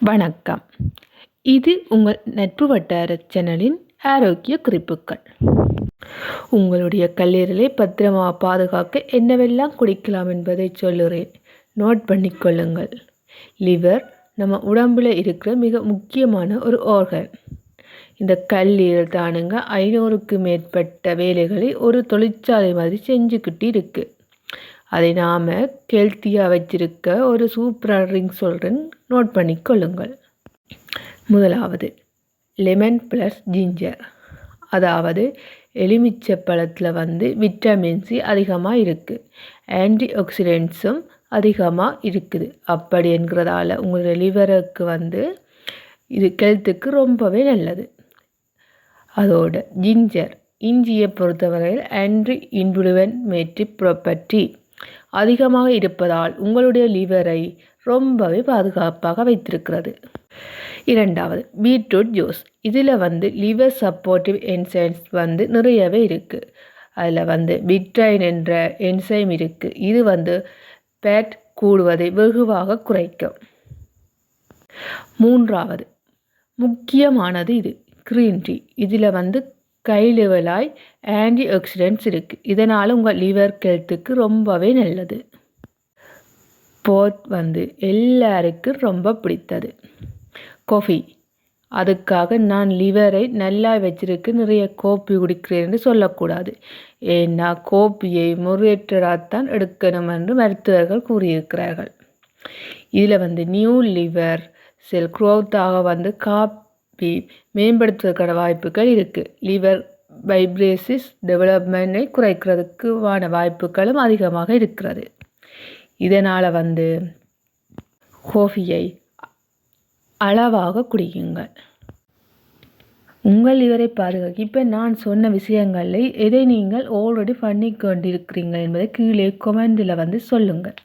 வணக்கம். இது உங்கள் நட்பு வட்டார சேனலின் ஆரோக்கிய குறிப்புகள். உங்களுடைய கல்லீரலை பத்திரமாக பாதுகாக்க என்னவெல்லாம் குடிக்கலாம் என்பதை சொல்லுறேன் நோட் பண்ணிக்கொள்ளுங்கள் லிவர் நம்ம உடம்பில் இருக்கிற மிக முக்கியமான ஒரு ஆர்கன் இந்த கல்லீரல் தானுங்க ஐநூறுக்கு மேற்பட்ட வேலைகளை ஒரு தொழிற்சாலை மாதிரி செஞ்சுக்கிட்டு இருக்குது அதை நாம் ஹெல்த்தியாக வச்சிருக்க ஒரு சூப்பரான ட்ரிங்க் சொல்கிறேன் நோட் பண்ணிக்கொள்ளுங்கள் முதலாவது லெமன் ப்ளஸ் ஜிஞ்சர். அதாவது எலுமிச்சை பழத்தில் வந்து விட்டமின் சி அதிகமாக இருக்குது ஆன்டி ஆக்சிடென்ட்ஸும் அதிகமாக இருக்குது. அப்படி என்கிறதால உங்களுடைய லிவருக்கு வந்து இது கெல்த்துக்கு ரொம்பவே நல்லது. அதோட ஜிஞ்சர். இஞ்சியை பொறுத்தவரையில் ஆன்டி இன்ஃப்ளூவன்மேட்டிவ் ப்ராப்பர்ட்டி. அதிகமாக இருப்பதால் உங்களுடைய லிவரை ரொம்பவே பாதுகாப்பாக வைத்திருக்கிறது. இரண்டாவது பீட்ரூட் ஜூஸ் இதில் வந்து லிவர் சப்போர்ட்டிவ் என்சைம்ஸ் வந்து நிறையவே இருக்குது அதில் வந்து பிட்ரைன் என்ற என்சைம் இருக்குது இது வந்து பேட் கூடுவதை வெகுவாக குறைக்கும். மூன்றாவது முக்கியமானது இது க்ரீன் டீ இதில் வந்து கை லெவலாய் ஆன்டி ஆக்சிடென்ட்ஸ் இருக்குது இதனால் உங்கள் லிவர் ஹெல்த்துக்கு ரொம்பவே நல்லது. போத் வந்து எல்லாருக்கும் ரொம்ப பிடித்தது. காஃபி. அதுக்காக நான் லிவரை நல்லா வச்சிருக்கு. நிறைய கோப்பி குடிக்கிறேன்னு சொல்லக்கூடாது. ஏன்னா கோப்பியை முறையற்றராகத்தான் எடுக்கணும் என்று மருத்துவர்கள் கூறியிருக்கிறார்கள். இதில் வந்து நியூ லிவர் செல் குரோத்தாக வந்து காப்பி மேம்படுத்துவதற்கான வாய்ப்புகள் இருக்குது லிவர் வைப்ரேசிஸ் டெவலப்மெண்ட்டை குறைக்கிறதுக்குவான வாய்ப்புகளும் அதிகமாக இருக்கிறது. இதனால் வந்து கோஃபியை அளவாக குடியுங்கள். உங்கள் இவரை பாதுகாக்க இப்போ நான் சொன்ன விஷயங்களை எதை நீங்கள் ஆல்ரெடி பண்ணி கொண்டிருக்கிறீங்க என்பதை கீழே கொமெண்டில் வந்து சொல்லுங்கள்.